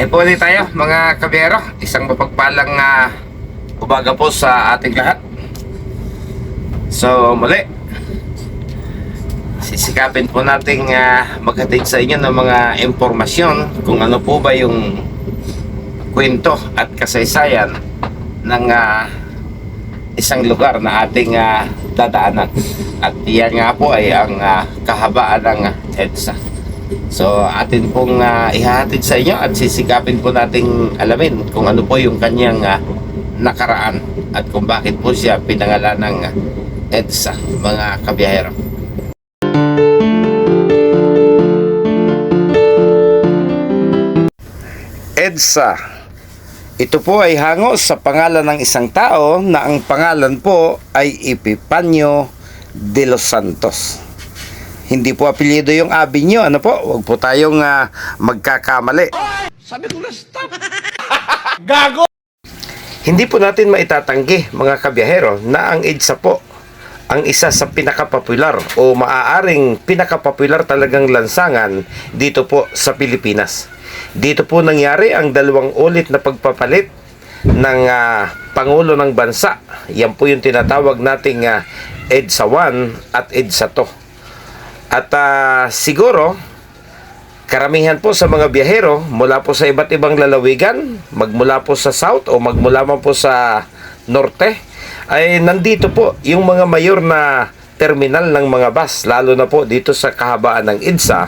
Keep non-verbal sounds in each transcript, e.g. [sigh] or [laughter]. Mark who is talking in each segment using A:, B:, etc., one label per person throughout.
A: Biyahe po ulit tayo mga kabiyero. Isang mapagpalang ah, umaga po sa ating lahat. So muli, sisikapin po nating ah, maghatid sa inyo ng mga impormasyon kung ano po ba yung kwento at kasaysayan ng ah, isang lugar na ating ah, dadaanan. At yan nga po ay ang ah, kahabaan ng EDSA. So atin pong ah, ihahatid sa inyo at sisikapin po nating alamin kung ano po yung kanyang ah, nakaraan at kung bakit po siya pinangalan ng ah, EDSA, mga kabiyahero. EDSA ito po ay hango sa pangalan ng isang tao na ang pangalan po ay Epipanyo de los Santos. Hindi po apelyido yung abi nyo. Ano po? Huwag po tayong ah, magkakamali.
B: Sabi ko na stop. [laughs] Gago!
A: Hindi po natin maitatanggi mga kabiyahero na ang EDSA po ang isa sa pinakapopular o maaaring pinakapopular talagang lansangan dito po sa Pilipinas. Dito po nangyari ang dalawang ulit na pagpapalit ng ah, Pangulo ng Bansa. Yan po yung tinatawag nating ah, EDSA 1 at EDSA 2. At ah, siguro, Karamihan po sa mga biyahero mula po sa iba't ibang lalawigan, magmula po sa south o magmula man po sa norte, ay nandito po yung mga mayor na terminal ng mga bus, lalo na po dito sa kahabaan ng EDSA,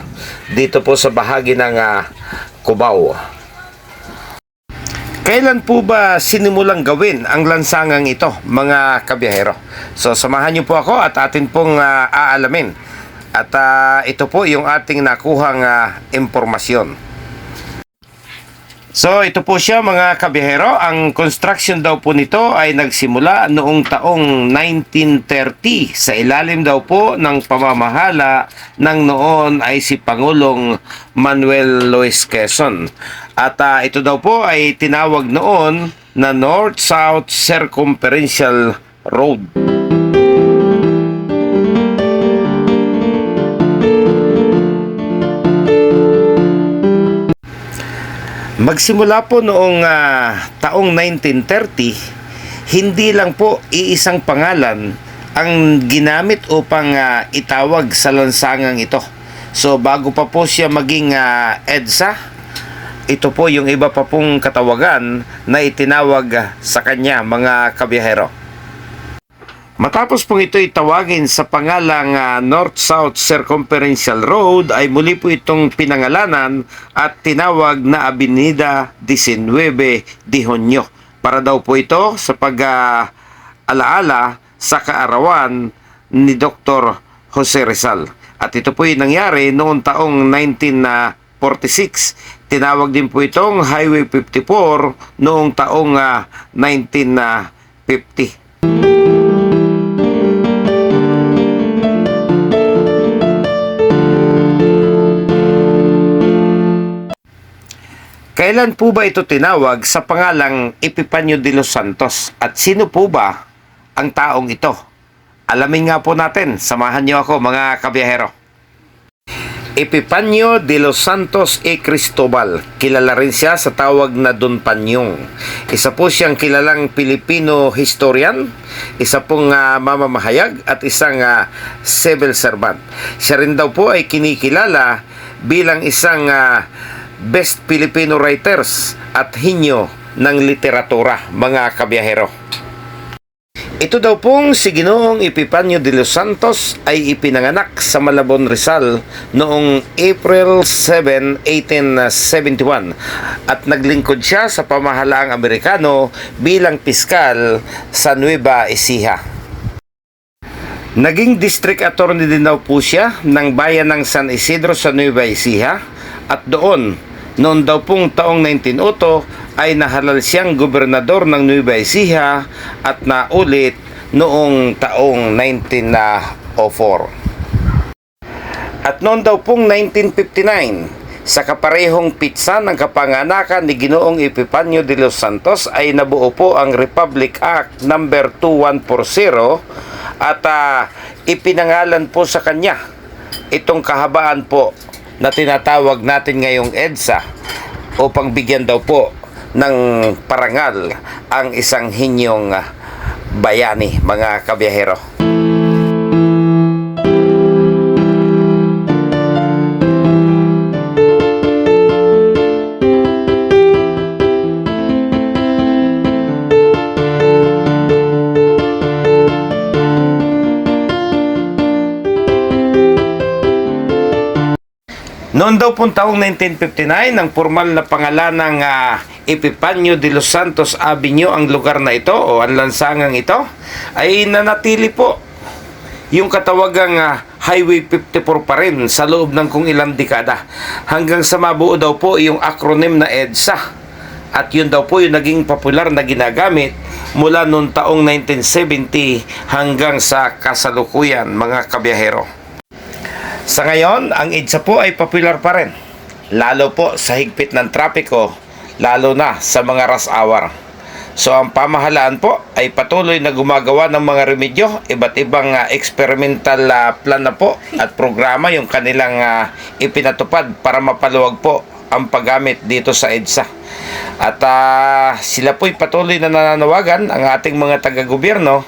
A: dito po sa bahagi ng ah, Cubao. Kailan po ba sinimulang gawin ang lansangang ito, mga kabiyahero? So samahan niyo po ako at atin pong ah, aalamin. At ah, ito po yung ating nakuhang ah, impormasyon. So ito po siya mga kabiyahero. Ang construction daw po nito ay nagsimula noong taong 1930 sa ilalim daw po ng pamamahala ng noon ay si Pangulong Manuel Luis Quezon. At ah, ito daw po ay tinawag noon na North-South Circumferential Road. Magsimula po noong ah, taong 1930, hindi lang po iisang pangalan ang ginamit upang ah, itawag sa lansangang ito. So bago pa po siya maging ah, EDSA, ito po yung iba pa pong katawagan na itinawag sa kanya mga kabiyahero. Matapos pong ito itawagin sa pangalang ah, North-South Circumferential Road ay muli po itong pinangalanan at tinawag na Avenida 19 de Junio. Para daw po ito sa pag-alaala sa kaarawan ni Dr. Jose Rizal. At ito po yung nangyari noong taong 1946. Tinawag din po itong Highway 54 noong taong ah, 1950. Kailan po ba ito tinawag sa pangalang Epipanyo de los Santos? At sino po ba ang taong ito? Alamin nga po natin. Samahan niyo ako mga kabiyahero. Epipanyo de los Santos e Cristobal. Kilala rin siya sa tawag na Don Panyong. Isa po siyang kilalang Pilipino historian, isa pong ah, mamamahayag at isang ah, civil servant. Siya rin daw po ay kinikilala bilang isang ah, best Filipino writers at hinyo ng literatura, mga kabiyahero. Ito daw pong si Ginoong Epipanyo de los Santos ay ipinanganak sa Malabon, Rizal noong April 7, 1871 at naglingkod siya sa pamahalaang Amerikano bilang piskal sa Nueva Ecija. Naging district attorney din daw po siya ng bayan ng San Isidro sa Nueva Ecija at doon noon daw pong taong 1902 ay nahalal siyang gobernador ng Nueva Ecija at naulit noong taong 1904. At noon daw pong 1959, sa kaparehong pitsa ng kapanganakan ni Ginoong Epipanyo de los Santos ay nabuo po ang Republic Act number 2140 at ah, ipinangalan po sa kanya itong kahabaan po na tinatawag natin ngayong EDSA upang bigyan daw po ng parangal ang isang hinyong bayani mga kabiyahero. Noon daw pong taong 1959, ang formal na pangalan ng ah, Epifanio de los Santos Avenue ang lugar na ito o ang lansangang ito ay nanatili po yung katawagang ah, Highway 54 pa rin sa loob ng kung ilang dekada hanggang sa mabuo daw po yung acronym na EDSA at yun daw po yung naging popular na ginagamit mula noong taong 1970 hanggang sa kasalukuyan mga kabiyahero. Sa ngayon, ang EDSA po ay popular pa rin. Lalo po sa higpit ng trapiko, lalo na sa mga rush hour. So ang pamahalaan po ay patuloy na gumagawa ng mga remedyo, iba't ibang ah, experimental ah, plan na po at programa yung kanilang ah, ipinatupad para mapaluwag po ang paggamit dito sa EDSA. At ah, sila po'y patuloy na nananawagan ang ating mga taga-gobyerno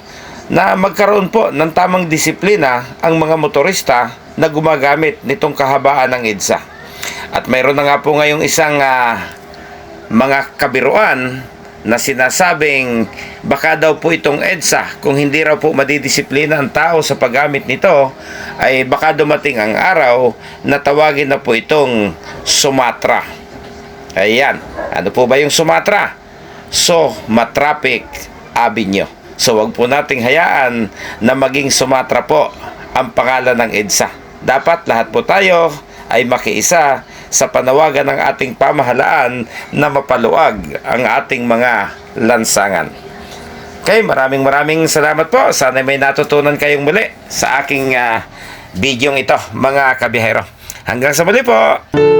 A: na magkaroon po ng tamang disiplina ang mga motorista na gumagamit nitong kahabaan ng EDSA. At mayroon na nga po ngayong isang ah, mga kabiruan na sinasabing baka daw po itong EDSA kung hindi raw po madidisiplina ang tao sa paggamit nito ay baka dumating ang araw na tawagin na po itong Sumatra. Ayan. Ano po ba yung Sumatra? So, Matraffic Avenue. So, wag po nating hayaan na maging Sumatra po ang pangalan ng EDSA. Dapat lahat po tayo ay makiisa sa panawagan ng ating pamahalaan na mapaluwag ang ating mga lansangan. Okay, maraming maraming salamat po. Sana may natutunan kayong muli sa aking ah, bidyong ito, mga kabihero. Hanggang sa muli po!